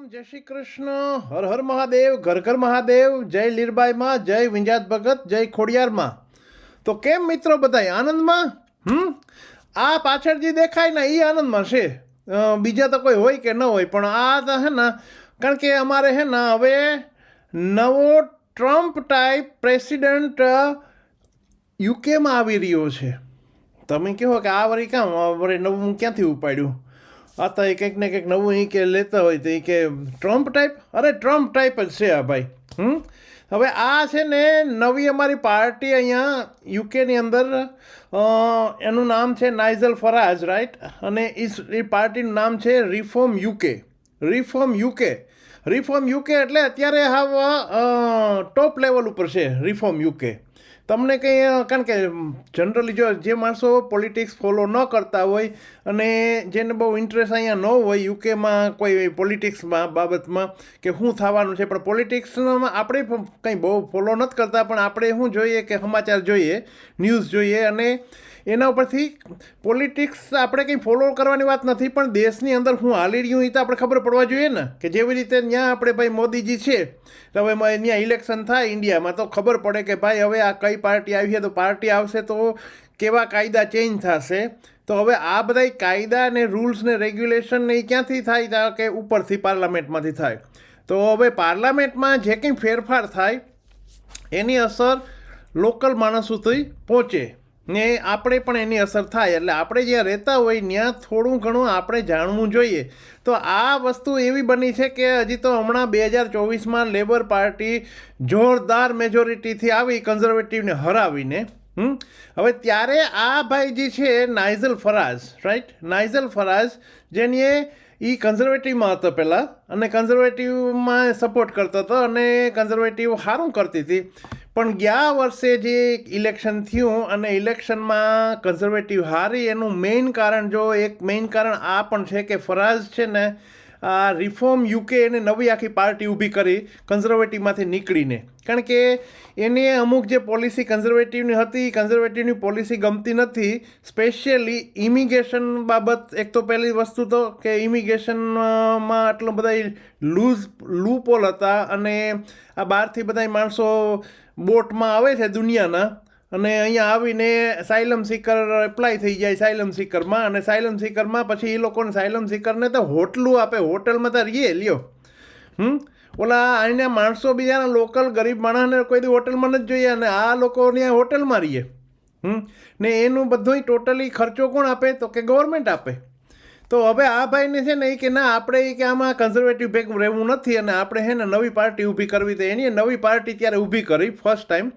રામ, જય શ્રી કૃષ્ણ, હર હર મહાદેવ, ઘર ઘર મહાદેવ, જય લીરબાઈમાં જય વિંજાત ભગત, જય ખોડિયારમાં તો કેમ મિત્રો બધાય આનંદમાં? હમ? આ પાછળ જે દેખાય ને એ આનંદમાં છે. બીજા તો કોઈ હોય કે ન હોય, પણ આ તો હે ને, કારણ કે અમારે હે ને, હવે નવો ટ્રમ્પ ટાઈપ પ્રેસિડેન્ટ યુકેમાં આવી રહ્યો છે. તમે કહો કે આ વળી કામ વળી નવું ક્યાંથી ઉપાડ્યું? આ તો એ કંઈક ને કંઈક નવું એ કે લેતા હોય તો એ કે ટ્રમ્પ ટાઈપ અરે ટ્રમ્પ ટાઈપ જ છે આ ભાઈ. હમ? હવે આ છે ને નવી અમારી પાર્ટી અહીંયા યુકેની અંદર એનું નામ છે નાઇઝલ ફરાજ રાઈટ અને એ પાર્ટીનું નામ છે reform UK reform UK reform UK એટલે અત્યારે હાવ ટોપ લેવલ ઉપર છે રિફોર્મ યુકે તમને કંઈ કારણ કે જનરલી જો જે માણસો પોલિટિક્સ ફોલો ન કરતા હોય અને જેને બહુ ઇન્ટરેસ્ટ અહીંયા ન હોય યુકેમાં કોઈ પોલિટિક્સમાં બાબતમાં કે શું થવાનું છે, પણ પોલિટિક્સમાં આપણે પણ કંઈ બહુ ફોલો નથી કરતા, પણ આપણે શું જોઈએ કે સમાચાર જોઈએ ન્યૂઝ જોઈએ અને એના ઉપરથી પોલિટિક્સ આપણે કંઈ ફોલો કરવાની વાત નથી, પણ દેશની અંદર હું હાલી રહ્યું એ તો આપણે ખબર પડવા જોઈએ ને, કે જેવી રીતે ત્યાં આપણે ભાઈ મોદીજી છે, તો હવે ત્યાં ઇલેક્શન થાય ઇન્ડિયામાં, તો ખબર પડે કે ભાઈ હવે આ કઈ પાર્ટી આવી છે, તો પાર્ટી આવશે તો કેવા કાયદા ચેન્જ થશે, તો હવે આ બધા કાયદા અને રૂલ્સ ને રેગ્યુલેશન ને એ ક્યાંથી થાય કે ઉપરથી પાર્લામેન્ટમાંથી થાય. તો હવે પાર્લામેન્ટમાં જે કંઈ ફેરફાર થાય, એની અસર લોકલ માણસ સુધી પહોંચે. ને આપણે પણ એની અસર થાય. એટલે આપણે જ્યાં રહેતા હોય ત્યાં થોડું ઘણું આપણે જાણવું જોઈએ. તો આ વસ્તુ એવી બની છે કે હજી તો હમણાં બે હજાર ચોવીસમાં લેબર પાર્ટી જોરદાર મેજોરિટીથી આવી કન્ઝર્વેટિવને હરાવીને હવે ત્યારે આ ભાઈ જે છે, નાઇઝલ ફરાઝ રાઈટ નાઇઝલ ફરાઝ, જેની એ કન્ઝર્વેટિવમાં હતો પહેલાં અને કન્ઝર્વેટિવમાં સપોર્ટ કરતો હતો અને કન્ઝર્વેટિવ સારું કરતી હતી. પણ ગયા વર્ષે જે ઇલેક્શન થયું અને ઇલેક્શનમાં કન્ઝર્વેટિવ હારી, એનું મેઇન કારણ જો એક મેઇન કારણ આ પણ છે કે ફરાઝ છે ને રિફોર્મ યુકે એને નવી આખી પાર્ટી ઊભી કરી કન્ઝર્વેટિવમાંથી નીકળીને. કારણ કે એને અમુક જે પોલિસી કન્ઝર્વેટિવની હતી કન્ઝર્વેટિવની પોલિસી ગમતી નથી સ્પેશિયલી ઇમિગ્રેશન બાબત, એક તો પહેલી વસ્તુ તો કે ઇમિગ્રેશનમાં આટલો બધા લૂઝ લૂપોલ હતા અને આ બહારથી બધા માણસો બોટમાં આવે છે દુનિયાના અને અહીંયા આવીને સાયલમ સીકર એપ્લાય થઈ જાય સાયલમ સીકરમાં. અને સાયલમ સીકરમાં પછી એ લોકોને સાયલમ સીકરને તો હોટલું આપે. હોટલમાં તો રહીએ, લ્યો. હમ? ઓલા અહીંના માણસો બીજાના લોકલ ગરીબ માણસને કોઈ દી હોટલમાં નથી જોઈએ અને આ લોકો ત્યાં હોટલમાં રહીએ. હમ? ને એનું બધું ટોટલી ખર્ચો કોણ આપે? તો કે ગવર્મેન્ટ આપે. તો હવે આ ભાઈને છે ને એ કે ના, આપણે એ કે આમાં કન્ઝર્વેટિવ ભેગું રહેવું નથી અને આપણે છે ને નવી પાર્ટી ઊભી કરવી તો એની નવી પાર્ટી ત્યારે ઊભી કરી ફર્સ્ટ ટાઈમ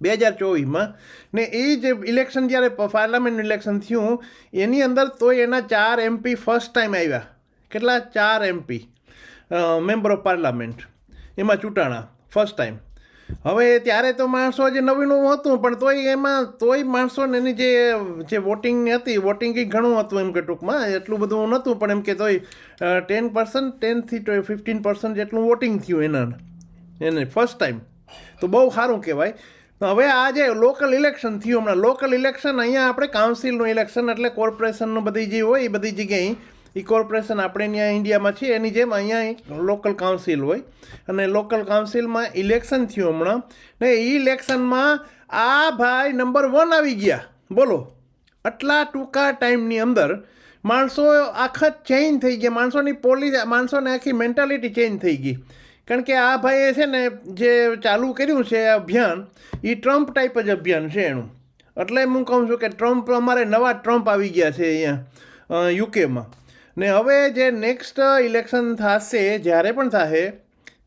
બે હજાર ચોવીસમાં. ને એ જે ઇલેક્શન જ્યારે પાર્લામેન્ટ ઇલેક્શન થયું, એની અંદર તો એના ચાર એમપી ફર્સ્ટ ટાઈમ આવ્યા. કેટલા? ચાર એમપી મેમ્બર ઓફ પાર્લામેન્ટ એમાં ચૂંટાણા. ફર્સ્ટ ટાઈમ હવે ત્યારે તો માણસો જે નવીનું હતું, પણ તોય એમાં, તોય માણસોને એની જે જે વોટિંગની હતી વોટિંગ કંઈક ઘણું હતું એમ કે ટૂંકમાં. એટલું બધું નહોતું, પણ એમ કે તોય ટેન પર્સન્ટ ટેનથી ફિફ્ટીન પર્સન્ટ જેટલું વોટિંગ થયું એના એને ફર્સ્ટ ટાઈમ તો બહુ સારું કહેવાય. તો હવે આ જે લોકલ ઇલેક્શન થયું હમણાં લોકલ ઇલેક્શન અહીંયા આપણે કાઉન્સિલનું ઇલેક્શન એટલે કોર્પોરેશનનું બધી જે હોય, એ બધી જગ્યાએ એ કોર્પોરેશન આપણે ત્યાં ઇન્ડિયામાં છે એની જેમ અહીંયા લોકલ કાઉન્સિલ હોય. અને લોકલ કાઉન્સિલમાં ઇલેક્શન થયું હમણાં. ને એ ઇલેક્શનમાં આ ભાઈ નંબર વન આવી ગયા. બોલો. આટલા ટૂંકા ટાઈમની અંદર માણસો આખા ચેન્જ થઈ ગયા. માણસોની પોલી, માણસોને આખી મેન્ટાલિટી ચેન્જ થઈ ગઈ. કારણ કે આ ભાઈએ છે ને જે ચાલુ કર્યું છે અભિયાન એ ટ્રમ્પ ટાઈપ જ અભિયાન છે એનું. એટલે હું કહું છું કે ટ્રમ્પ અમારે નવા ટ્રમ્પ આવી ગયા છે અહીંયા યુકેમાં ને હવે જે નેક્સ્ટ ઇલેક્શન થશે, જ્યારે પણ થશે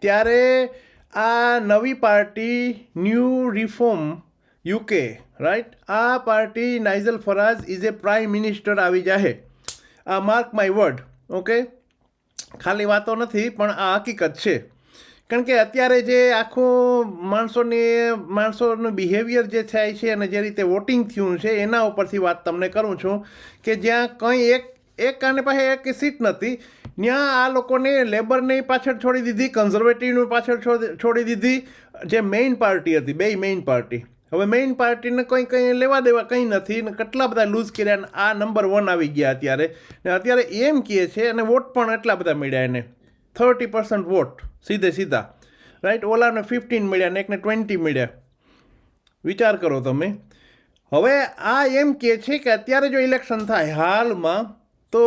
ત્યારે આ નવી party new reform UK right આ party Nigel Farage is a prime minister આવી જાહે. આ માર્ક માય વર્ડ ઓકે ખાલી વાતો નથી, પણ આ હકીકત છે. કારણ કે અત્યારે જે આખું માણસોની, માણસોનું બિહેવિયર જે થાય છે અને જે રીતે વોટિંગ થયું છે, એના ઉપરથી વાત તમને કરું છું કે જ્યાં કંઈ એક એક કાને પાસે એક સીટ નથી, ત્યાં આ લોકોને લેબરને પાછળ છોડી દીધી કન્ઝર્વેટિવની પાછળ છોડી દીધી, જે મેઇન પાર્ટી હતી, બે મેઇન પાર્ટી હવે મેઇન પાર્ટીને કંઈ કંઈ લેવા દેવા કંઈ નથી ને કેટલા બધા લૂઝ કર્યા આ નંબર વન આવી ગયા અત્યારે. ને અત્યારે એમ કહે છે અને વોટ પણ એટલા બધા મળ્યા એને. થર્ટી પર્સન્ટ વોટ સીધે સીધા. રાઈટ ઓલાને ફિફ્ટીન મળ્યા ને એકને ટ્વેન્ટી મળ્યા. વિચાર કરો તમે. હવે આ એમ કહે છે કે અત્યારે જો ઇલેક્શન થાય, હાલમાં તો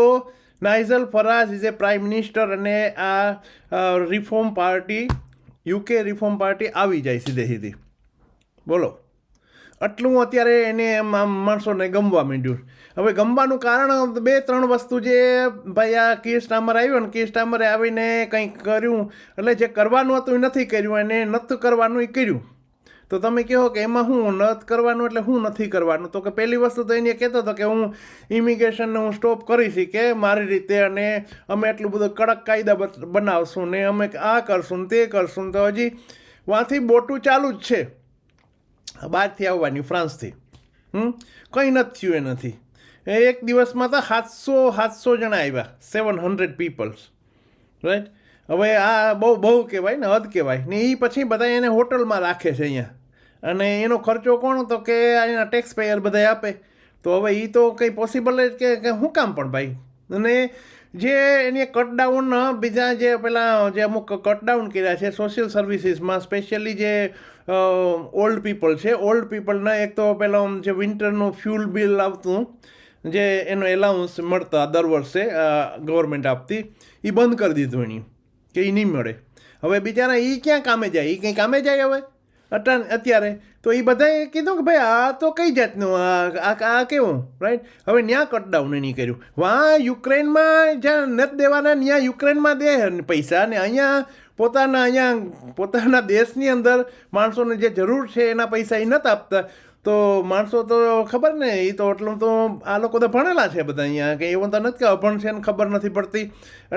Nigel Farage is a prime minister અને આ reform party UK reform party આવી જાય સીધે સીધી. બોલો. આટલું અત્યારે એને એમ આમ માણસોને ગમવા માંડ્યું. હવે ગમવાનું કારણ બે ત્રણ વસ્તુ જે ભાઈ આ કી સ્ટામર આવ્યો ને કી સ્ટામરે આવીને કંઈક કર્યું, એટલે જે કરવાનું હતું એ નથી કર્યું અને નથી કરવાનું એ કર્યું. તો તમે કહો કે એમાં હું નથી કરવાનું એટલે હું નથી કરવાનું. તો કે પહેલી વસ્તુ તો એને કહેતો હતો કે હું ઇમિગ્રેશનને હું સ્ટોપ કરીશ કે મારી રીતે અને અમે એટલું બધું કડક કાયદા બનાવશું ને અમે આ કરશું ને તે કરશું તો હજી વાંથી બોટું ચાલુ જ છે. બહારથી આવવાની ફ્રાન્સથી. કંઈ નથી થયું એ નથી એક દિવસમાં તો સાતસો સાતસો જણા આવ્યા. સેવન હંડ્રેડ પીપલ્સ રાઈટ હવે આ બહુ બહુ કહેવાય ને હદ કહેવાય. ને એ પછી બધા એને હોટલમાં રાખે છે અહીંયા. અને એનો ખર્ચો કોણ? તો કે અહીંના ટેક્સ પેયર બધા આપે. તો હવે એ તો કંઈ પોસિબલ જ કે શું કામ પણ ભાઈ? અને જે એને કટડાઉન બીજા જે પેલા જે અમુક કટડાઉન કર્યા છે સોશિયલ સર્વિસીસમાં સ્પેશિયલી જે ઓલ્ડ પીપલ છે. ઓલ્ડ પીપલના એક તો પહેલાં જે વિન્ટરનું ફ્યુલ બિલ આવતું, જે એનો એલાઉન્સ મળતા દર વર્ષે ગવર્મેન્ટ આપતી એ બંધ કરી દીધું એની, કે એ નહીં મળે. હવે બિચારા એ ક્યાં કામે જાય? એ કંઈ કામે જાય હવે? અટા અત્યારે? તો એ બધાએ કીધું કે ભાઈ, આ તો કઈ જાતનું, આ આ કેવું રાઈટ હવે ન્યા કટડાઉન નહીં કર્યું. વાં, યુક્રેનમાં જ્યાં નથી દેવાના ત્યાં યુક્રેનમાં દે પૈસા ને અહીંયા પોતાના અહીંયા, પોતાના દેશની અંદર માણસોને જે જરૂર છે એના પૈસા એ નથી આપતા. તો માણસો તો ખબર ને એ તો એટલું તો આ લોકો તો ભણેલા છે બધા અહીંયા, કે એવું તો નથી કે અભણ છે ને ખબર નથી પડતી.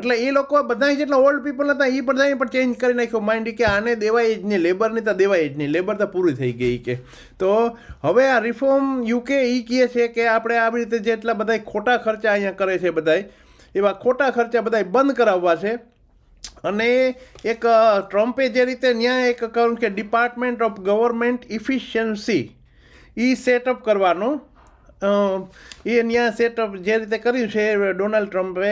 એટલે એ લોકો બધા જેટલા ઓલ્ડ પીપલ હતા એ બધાએ પણ ચેન્જ કરી નાખ્યો. માઇન્ડ કે આને દેવાય જ નહીં લેબરની તો દેવાય જ નહીં લેબર તો પૂરી થઈ ગઈ કે. તો હવે આ રિફોર્મ યુકે એ કહે છે કે આપણે આવી રીતે જેટલા બધા ખોટા ખર્ચા અહીંયા કરે છે બધાય, એવા ખોટા ખર્ચા બધાય બંધ કરાવવા છે. અને એક ટ્રમ્પે જે રીતે ન્યાય એક કહ્યું કે ડિપાર્ટમેન્ટ ઓફ ગવર્મેન્ટ ઇફિશિયન્સી એ સેટઅપ કરવાનો. એ ત્યાં સેટઅપ જે રીતે કર્યું છે ડોનાલ્ડ ટ્રમ્પે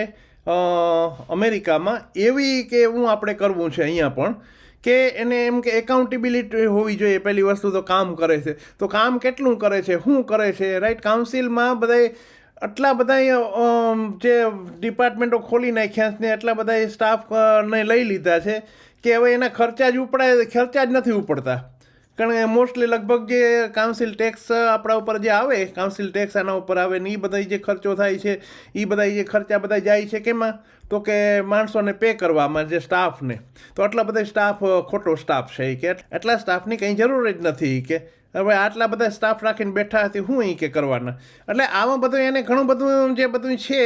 અમેરિકામાં. એવી કે એવું આપણે કરવું છે અહીંયા પણ કે એને એમ કે એકાઉન્ટેબિલિટી હોવી જોઈએ. પહેલી વસ્તુ તો કામ કરે છે. તો કામ કેટલું કરે છે? શું કરે છે? રાઈટ કાઉન્સિલમાં બધાય આટલા બધા જે ડિપાર્ટમેન્ટો ખોલી નાખ્યા ને એટલા બધા એ સ્ટાફને લઈ લીધા છે કે હવે એના ખર્ચા જ ઉપડાય, ખર્ચા જ નથી ઉપડતા. કારણ કે મોસ્ટલી લગભગ જે કાઉન્સિલ ટેક્સ આપણા ઉપર જે આવે કાઉન્સિલ ટેક્સ આના ઉપર આવે ને એ બધા જે ખર્ચો થાય છે એ બધા જે ખર્ચા બધા જાય છે, કેમાં? તો કે માણસોને પે કરવામાં જે સ્ટાફને તો આટલા બધા સ્ટાફ ખોટો સ્ટાફ છે કે. એટલા સ્ટાફની કંઈ જરૂર જ નથી કે. હવે આટલા બધા સ્ટાફ રાખીને બેઠા હતી, હું એ કે કરવાના? એટલે આમાં બધું એને ઘણું બધું જે બધું છે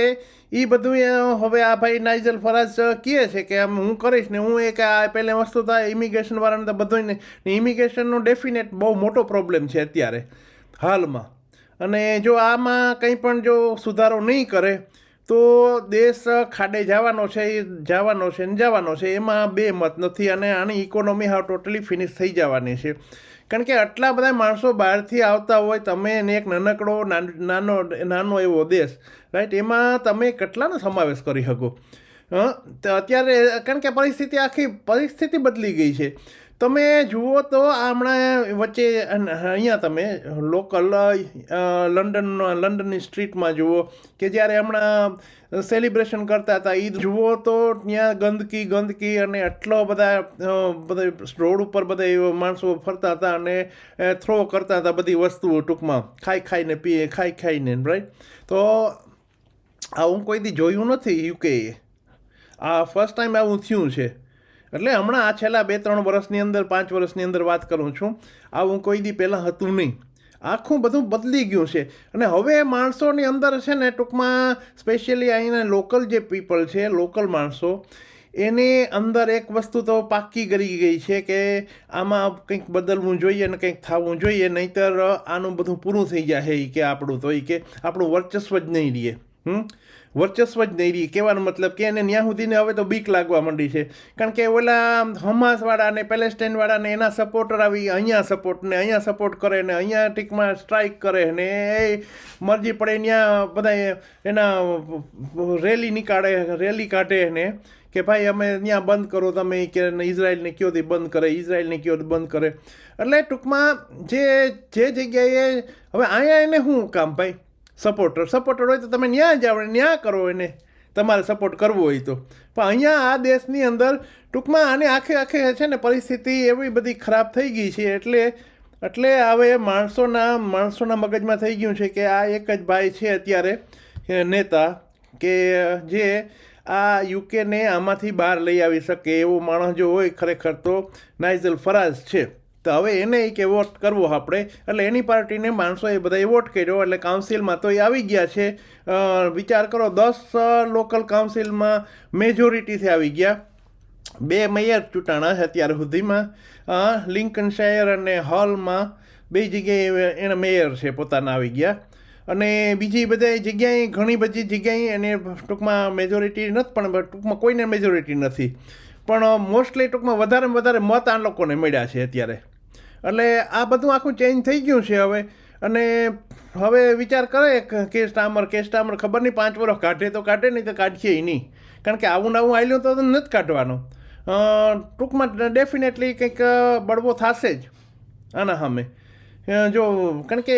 એ બધું હવે આ ભાઈ નાઇઝલ ફરાજ કહે છે કે આમ હું કરીશ ને હું એક આ પહેલી વસ્તુ થાય ઇમિગ્રેશનવાળાને તો બધું ને ઇમિગ્રેશનનો ડેફિનેટ બહુ મોટો પ્રોબ્લેમ છે અત્યારે, હાલમાં. અને જો આમાં કંઈ પણ જો સુધારો નહીં કરે તો દેશ ખાડે જવાનો છે, એ જવાનો છે ને જવાનો છે, એમાં બે મત નથી અને આની ઇકોનોમી હાવ ટોટલી ફિનિશ થઈ જવાની છે. કારણ કે આટલા બધા માણસો બહારથી આવતા હોય, તમે એને એક નાનકડો, નાન- નાનો એવો દેશ રાઈટ એમાં તમે કેટલાનો સમાવેશ કરી શકો? હં? અત્યારે, કારણ કે પરિસ્થિતિ આખી, પરિસ્થિતિ બદલી ગઈ છે. તમે જુઓ તો હમણાં વચ્ચે અહીંયા તમે લોકલ લંડન લંડનની સ્ટ્રીટમાં જુઓ કે જ્યારે હમણાં સેલિબ્રેશન કરતા હતા ઈદ જુઓ તો ત્યાં ગંદકી ગંદકી અને આટલો બધા બધા રોડ ઉપર બધા માણસો ફરતા હતા અને થ્રો કરતા હતા બધી વસ્તુઓ ટૂંકમાં. ખાઈ ખાઈને પીએ, ખાઈ ખાઈને રાઈટ તો આવું કોઈ દી જોયું નથી યુકે આ ફર્સ્ટ ટાઈમ આવું થયું છે. એટલે હમણાં આ છેલ્લા બે ત્રણ વર્ષની અંદર, પાંચ વર્ષની અંદર વાત કરું છું. આવું કોઈ દી પહેલાં હતું નહીં. આખું બધું બદલી ગયું છે. અને હવે માણસોની અંદર છે ને, ટૂંકમાં સ્પેશિયલી અહીંના લોકલ જે પીપલ છે, લોકલ માણસો, એની અંદર એક વસ્તુ તો પાક્કી કરી ગઈ છે કે આમાં કંઈક બદલવું જોઈએ ને કંઈક થવું જોઈએ, નહીંતર આનું બધું પૂરું થઈ જાય કે આપણું તો એ કે આપણું વર્ચસ્વ જ નહીં રહીએ હમ? વર્ચસ્વ જ નહીં રહી કહેવાનો મતલબ કે એને ત્યાં સુધીને હવે તો બીક લાગવા માંડી છે. કારણ કે ઓલા હમાસવાળા ને પેલેસ્ટાઈનવાળાને એના સપોર્ટર આવી અહીંયા સપોર્ટ ને, અહીંયા સપોર્ટ કરે ને, અહીંયા ટીકમાં સ્ટ્રાઇક કરે ને, એ મરજી પડે ત્યાં બધા એના રેલી નીકાળે રેલી કાઢે ને, કે ભાઈ અમે ત્યાં બંધ કરો તમે, કે ઇઝરાયલને કયો તે બંધ કરે, ઇઝરાયલને કયો બંધ કરે. એટલે ટૂંકમાં જે જે જગ્યાએ, હવે અહીંયા એને શું કામ ભાઈ? સપોર્ટર સપોર્ટર હોય તો તમે ન્યાં જાઓ ને ન્યા કરો એને. તમારે સપોર્ટ કરવો હોય તો. પણ અહીંયા આ દેશની અંદર ટૂંકમાં આને આખે આખે છે ને પરિસ્થિતિ એવી બધી ખરાબ થઈ ગઈ છે એટલે એટલે હવે માણસોના માણસોના મગજમાં થઈ ગયું છે કે આ એક જ ભાઈ છે અત્યારે નેતા, કે જે આ યુકેને આમાંથી બહાર લઈ આવી શકે એવો માણસ જો હોય ખરેખર તો નાઇઝલ ફરાઝ છે. તો હવે એને કે વોટ કરવો આપણે. એટલે એની પાર્ટીને માણસોએ બધાએ વોટ કર્યો. એટલે કાઉન્સિલમાં તો એ આવી ગયા છે. વિચાર કરો, દસ લોકલ કાઉન્સિલમાં મેજોરિટીથી આવી ગયા. બે મેયર ચૂંટાણા છે અત્યાર સુધીમાં. લિંકનશાયર અને હોલમાં બે જગ્યાએ એના મેયર છે પોતાના આવી ગયા. અને બીજી બધા જગ્યાએ, ઘણી બધી જગ્યાએ એને ટૂંકમાં મેજોરિટી નથી, પણ ટૂંકમાં કોઈને મેજોરિટી નથી. પણ મોસ્ટલી ટૂંકમાં વધારે વધારે મત આ લોકોને મળ્યા છે અત્યારે. એટલે આ બધું આખું ચેન્જ થઈ ગયું છે હવે. અને હવે વિચાર કરે કે સ્ટામર કે સ્ટામર ખબર નહીં પાંચ વર્ષ કાઢે તો કાઢે, નહીં તો કાઢીએ નહીં. કારણ કે આવું નવું આવેલું તો નથી કાઢવાનું. ટૂંકમાં ડેફિનેટલી કંઈક બળવો થશે જ આના સામે. જો, કારણ કે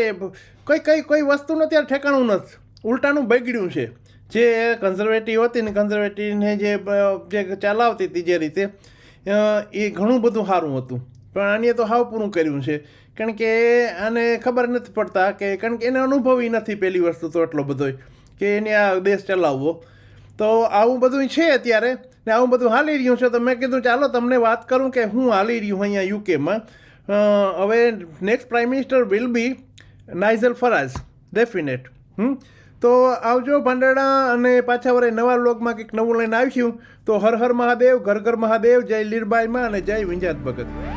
કઈ કઈ, કોઈ વસ્તુનું અત્યારે ઠેકાણું નથી. ઉલટાનું બગડ્યું છે. જે કન્ઝર્વેટિવ હતી ને કન્ઝર્વેટિવને જે ચલાવતી હતી જે રીતે એ ઘણું બધું સારું હતું. પણ આને તો હાવ પૂરું કર્યું છે. કારણ કે આને ખબર નથી પડતા કે, કારણ કે એને અનુભવી નથી પહેલી વસ્તુ તો એટલો બધો કે એને આ દેશ ચલાવવો. તો આવું બધું છે અત્યારે ને આવું બધું હાલી રહ્યું છે. તો મેં કીધું ચાલો તમને વાત કરું કે હું હાલી રહ્યું અહીંયા યુકેમાં હવે next prime minister will be Nigel Farage definite hmm? તો આવજો ભાંડેડા અને પાછા વરે નવા લોગમાં કંઈક નવું લઈને આવ્યું તો હર હર મહાદેવ, ઘર ઘર મહાદેવ, જય લીરબાઈમાં અને જય વિંજાત ભગત.